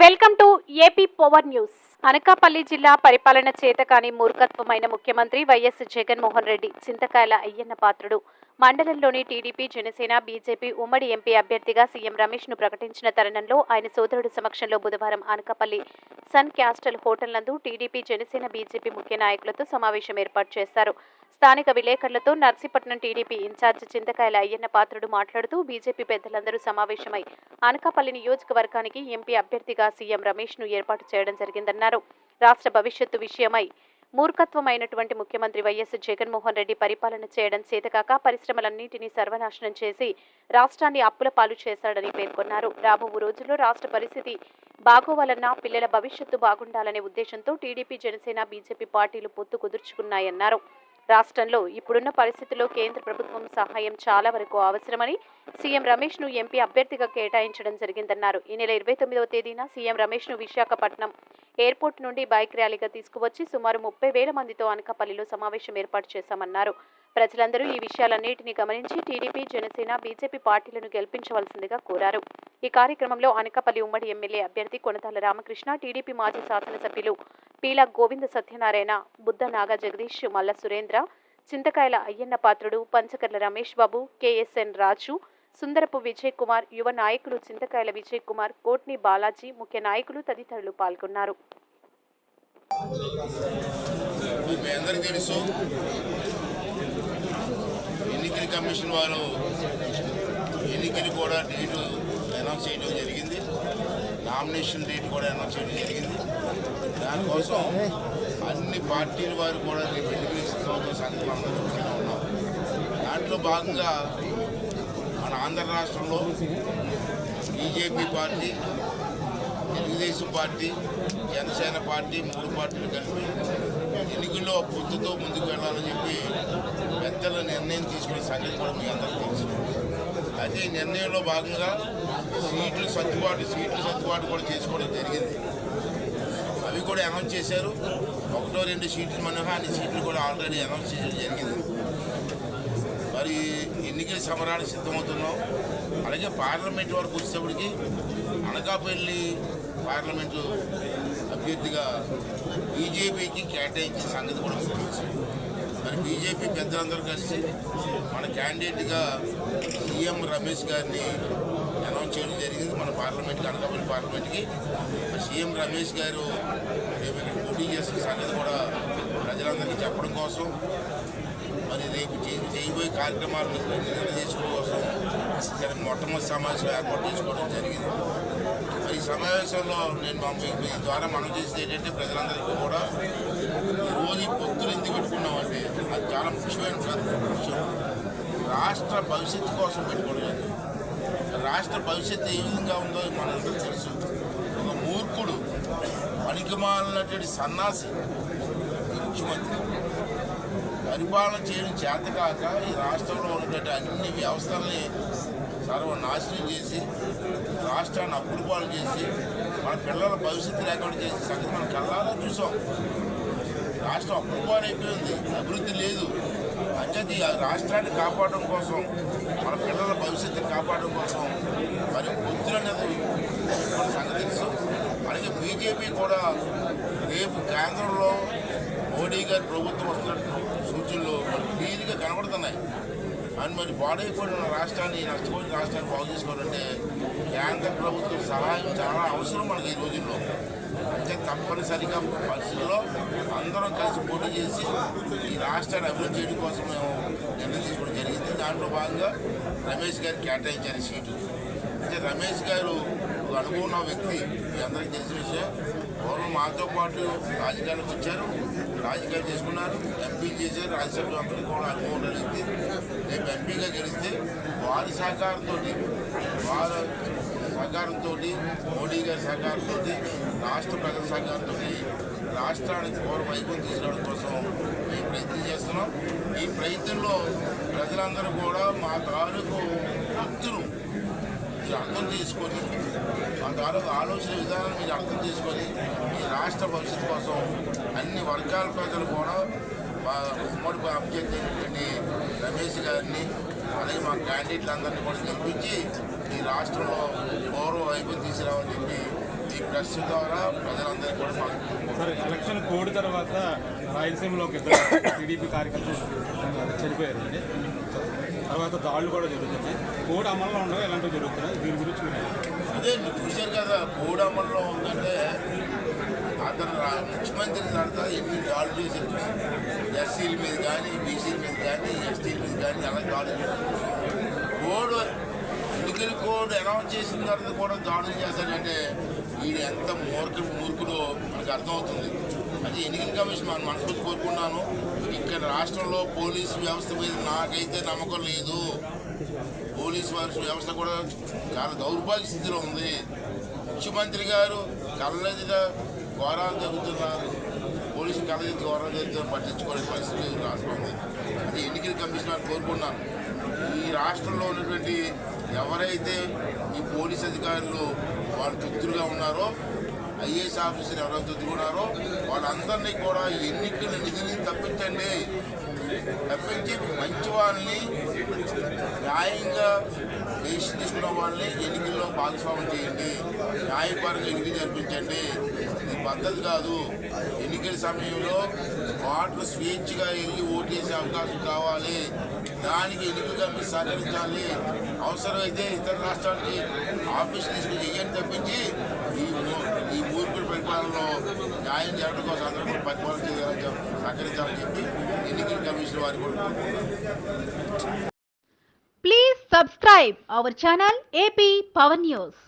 Welcome to AP power news. Anakapalli జిల్లా పరిపాలన చేతకాని మూర్ఖత్వమైన ముఖ్యమంత్రి వైఎస్ జగన్మోహన్ రెడ్డి చింతకాయల అయ్యన్న పాత్రుడు. మండలంలోని టీడీపీ జనసేన బీజేపీ ఉమ్మడి ఎంపీ అభ్యర్థిగా సీఎం రమేష్ను ప్రకటించిన తరుణంలో ఆయన సోదరుడి సమక్షంలో బుధవారం అనకాపల్లి సన్ క్యాస్టల్ హోటల్ నందు టీడీపీ జనసేన బీజేపీ ముఖ్య నాయకులతో సమావేశం ఏర్పాటు చేశారు. స్థానిక విలేకరులతో Narsipatnam TDP in charge Chintakayala Ayyanna Patrudu మాట్లాడుతూ బీజేపీ పెద్దలందరూ సమావేశమై అనకాపల్లి నియోజకవర్గానికి ఎంపీ అభ్యర్థిగా సీఎం రమేష్ను ఏర్పాటు చేయడం జరిగిందన్నారు. రాష్ట్ర భవిష్యత్తు విషయమై మూర్ఖత్వమైనటువంటి ముఖ్యమంత్రి వైఎస్ జగన్మోహన్ రెడ్డి పరిపాలన చేయడం చేతకాక పరిశ్రమలన్నింటినీ సర్వనాశనం చేసి రాష్ట్రాన్ని అప్పుల పాలు చేశాడని పేర్కొన్నారు. రాబో రోజుల్లో రాష్ట్ర పరిస్థితి బాగోవాలన్నా పిల్లల భవిష్యత్తు బాగుండాలనే ఉద్దేశంతో టీడీపీ జనసేన బీజేపీ పార్టీలు పొత్తు కుదుర్చుకున్నాయన్నారు. రాష్ట్రంలో ఇప్పుడున్న పరిస్థితుల్లో కేంద్ర ప్రభుత్వం సహాయం చాలా వరకు అవసరమని సీఎం రమేష్ను ఎంపీ అభ్యర్థిగా కేటాయించడం జరిగిందన్నారు. ఈ నెల ఇరవై తొమ్మిదవ తేదీన సీఎం రమేష్ను విశాఖపట్నం ఎయిర్పోర్ట్ నుండి బైక్ ర్యాలీగా తీసుకువచ్చి సుమారు ముప్పై వేల మందితో అనకాపల్లిలో సమావేశం ఏర్పాటు చేశామన్నారు. ప్రజలందరూ ఈ విషయాలన్నింటినీ గమనించి టీడీపీ జనసేన బీజేపీ పార్టీలను గెలిపించవలసిందిగా కోరారు. ఈ కార్యక్రమంలో అనకాపల్లి ఉమ్మడి ఎమ్మెల్యే అభ్యర్థి కొనతాల రామకృష్ణ టీడీపీ మాజీ శాసనసభ్యులు పీల గోవింద సత్యనారాయణ బుద్ధ నాగ జగదీష్ మల్ల సురేంద్ర చింతకాయల అయ్యన్న పాత్రుడు పంచకర్ల రమేష్ బాబు కేఎస్ఎన్ రాజు సుందరపు విజయ్ కుమార్ యువ నాయకులు చింతకాయల విజయ్ కుమార్ కోట్ని బాలాజీ ముఖ్య నాయకులు తదితరులు పాల్గొన్నారు. ఎలక్షన్ కమిషన్ వారు ఎన్నికలు కూడా డేటు అనౌన్స్ చేయడం జరిగింది. నామినేషన్ డేట్ కూడా అనౌన్స్ చేయడం జరిగింది. దానికోసం అన్ని పార్టీల వారు కూడా రేపు ఎన్నికలు సంవత్సరం సంగతి ఉన్నాం. దాంట్లో భాగంగా మన ఆంధ్ర రాష్ట్రంలో BJP party Telugu Desam party Janasena party మూడు పార్టీలు కలిపి ఎన్నికల్లో పొత్తుతో ముందుకు వెళ్ళాలని చెప్పి పెద్దల నిర్ణయం తీసుకునే సంగతి కూడా మీ అందరికీ తెలుసు. అయితే ఈ నిర్ణయంలో భాగంగా సీట్లు సర్దుబాటు సీట్లు సర్దుబాటు కూడా చేసుకోవడం జరిగింది. అవి కూడా అనౌన్స్ చేశారు. ఒకటో రెండు సీట్లు మనహా అన్ని సీట్లు కూడా ఆల్రెడీ అనౌన్స్ చేయడం జరిగింది. మరి ఎన్నికల సమరాలు సిద్ధమవుతున్నాం. అలాగే పార్లమెంట్ వరకు వచ్చేటప్పటికి అనకాపల్లి పార్లమెంటు అభ్యర్థిగా బీజేపీకి కేటాయించిన సంగతి కూడా తెలుసు. మరి బీజేపీ పెద్దలందరూ కలిసి మన క్యాండిడేట్గా సీఎం రమేష్ గారిని అనౌన్స్ చేయడం జరిగింది. మన పార్లమెంట్కి అనకాపల్లి పార్లమెంట్కి. సీఎం రమేష్ గారు మేము ఇక్కడ పోటీ చేసిన సంగతి కూడా ప్రజలందరికీ చెప్పడం కోసం మరి రేపు చేయబోయే కార్యక్రమాలను తెలియజేసుకోవడం కోసం ఇక్కడ మొట్టమొదటి సమావేశం ఏర్పాటు చేసుకోవడం జరిగింది. ఈ సమావేశంలో నేను మా మీ ద్వారా మనం చేసేది ఏంటంటే ప్రజలందరికీ కూడా రోజు పొత్తులు ఎందుకు పెట్టుకున్నామంటే అది చాలా ముఖ్యమైన విషయం రాష్ట్ర భవిష్యత్తు కోసం పెట్టుకోవడం రాష్ట్ర భవిష్యత్తు ఏ విధంగా ఉందో మనందరూ తెలుసు. ఒక మూర్ఖుడు పనికిమాలినటువంటి సన్నాసి ముఖ్యమంత్రి. పరిపాలన చేయడం చేతకాక ఈ రాష్ట్రంలో ఉన్నటువంటి అన్ని వ్యవస్థల్ని సర్వనాశనం చేసి రాష్ట్రాన్ని అప్పులు పాలు చేసి మన పిల్లల భవిష్యత్తు లేకుండా చేసే సంగతి మనం కళ్ళారా చూసాం. రాష్ట్రం అప్పులు పాలైపోయింది అభివృద్ధి లేదు. అంచేది రాష్ట్రాన్ని కాపాడడం కోసం మన పిల్లల భవిష్యత్తుని కాపాడడం కోసం మరి బుద్ధులు అనేది మన సంగతి తెలుసు. అలాగే బీజేపీ కూడా రేపు కేంద్రంలో మోడీ గారి ప్రభుత్వం వస్తున్నట్టు సూచనలు మనకు క్లియర్గా కనబడుతున్నాయి. అని మరి పాడైపోయిన రాష్ట్రాన్ని నష్టపోయిన రాష్ట్రాన్ని బాగు చేసుకోవాలంటే కేంద్ర ప్రభుత్వం సహాయం చాలా అవసరం మనకి ఈ రోజుల్లో. అంటే తప్పనిసరిగా పరిస్థితుల్లో అందరం కలిసి పోటీ చేసి ఈ రాష్ట్రాన్ని అభివృద్ధి చేయడం కోసం మేము నిర్ణయం తీసుకోవడం జరిగింది. దాంట్లో భాగంగా రమేష్ గారికి కేటాయించారు సీటు. అయితే రమేష్ గారు అనుభవం ఉన్న వ్యక్తి మీ అందరికీ తెలిసిన విషయం పూర్వం మాతో పాటు రాజకీయాలకు వచ్చారు. రాజకీయాలు చేసుకున్నారు. ఎంపీ చేశారు. రాజ్యసభ అందరికీ కూడా అనుభవం ఉన్న వ్యక్తి. రేపు ఎంపీగా గెలిస్తే వారి సహకారంతో వారి సహకారంతో మోడీ గారి సహకారంతో రాష్ట్ర ప్రజల సహకారంతో రాష్ట్రానికి పూర్వ వైభవం తీసుకురావడం కోసం మేము ప్రయత్నం చేస్తున్నాం. ఈ ప్రయత్నంలో ప్రజలందరూ కూడా మా తాలూకు వ్యక్తులు మీరు అర్థం చేసుకొని మా తాలూకు ఆలోచన విధానం మీరు అర్థం చేసుకొని ఈ రాష్ట్ర భవిష్యత్తు కోసం అన్ని వర్గాల ప్రజలు కూడా మా ఉమ్మడి అభ్యర్థి అయినటువంటి రమేష్ గారిని అలాగే మా క్యాండిడేట్లందరినీ కూడా గెలిపించి ఈ రాష్ట్రంలో గౌరవ వైపు తీసుకురావని చెప్పి ఈ ప్రెస్ ద్వారా ప్రజలందరికీ కూడా సరే ఎలక్షన్ కోడ్ తర్వాత రాయలసీమలో టీడీపీ కార్యకర్తలు చనిపోయారు అండి. తర్వాత దాడులు కూడా జరుగుతున్నాయి. కోడ్ అమల్లో ఉండగా ఇలాంటివి జరుగుతున్నాయి? దీని గురించి అదే మీరు చూశారు కదా కోడ్ అమల్లో ఉందంటే అతను ముఖ్యమంత్రి తర్వాత ఎన్ని దాడులు చేశారు ఎస్సీల మీద కానీ బీసీల మీద కానీ ఎస్టీల మీద కానీ అలా దాడులు చేశారు కోడ్ ఎన్నికల కోడ్ అనౌన్స్ చేసిన తర్వాత కూడా దాడులు చేశారంటే వీడు ఎంత మూర్ఖ మూర్ఖుడో మనకు అర్థమవుతుంది. అది ఎన్నికల కమిషన్ మన మనస్ఫూర్తి కోరుకున్నాను. ఇక్కడ రాష్ట్రంలో పోలీసు వ్యవస్థ మీద నాకైతే నమ్మకం లేదు. పోలీసు వ్యవస్థ వ్యవస్థ కూడా చాలా దౌర్భాగ్య స్థితిలో ఉంది. ముఖ్యమంత్రి గారు కళ్ళెదిట ఘోరాలు జరుగుతున్నారు. పోలీసు కళ్ళెదిట ఘోరాలు జరుగుతున్నారు పట్టించుకోని పరిస్థితి రాష్ట్రం ఉంది. అది ఎన్నికల కమిషనర్ కోరుకున్నాను. ఈ రాష్ట్రంలో ఉన్నటువంటి ఎవరైతే ఈ పోలీస్ అధికారులు వాళ్ళు తృప్తులుగా ఉన్నారో ఐఏఎస్ ఆఫీసర్ ఎవరైతే దిగున్నారో వాళ్ళందరినీ కూడా ఎన్నికల నిధులు తప్పించండి. తప్పించి మంచి వాళ్ళని న్యాయంగా వేసి తీసుకున్న వాళ్ళని ఎన్నికల్లో భాగస్వామ్యం చేయండి. న్యాయపరంగా ఎన్నికలు జరిపించండి. ఇది పద్ధతి కాదు. ఎన్నికల సమయంలో వాటర్ స్వేచ్ఛగా వెళ్ళి ఓటేసే అవకాశం కావాలి. దానికి ఎన్నికలుగా మీరు సహకరించాలి. అవసరమైతే ఇతర రాష్ట్రాలకి ఆఫీస్ తీసుకుని చెయ్యని తప్పించి మూర్ఖుడి న్యాయం చేయడం కోసం అందరూ కూడా పరిపాలన చేయాలని సహకరించాలని చెప్పి ఎన్నికల కమిషన్ వారి కూడా please subscribe our channel AP power news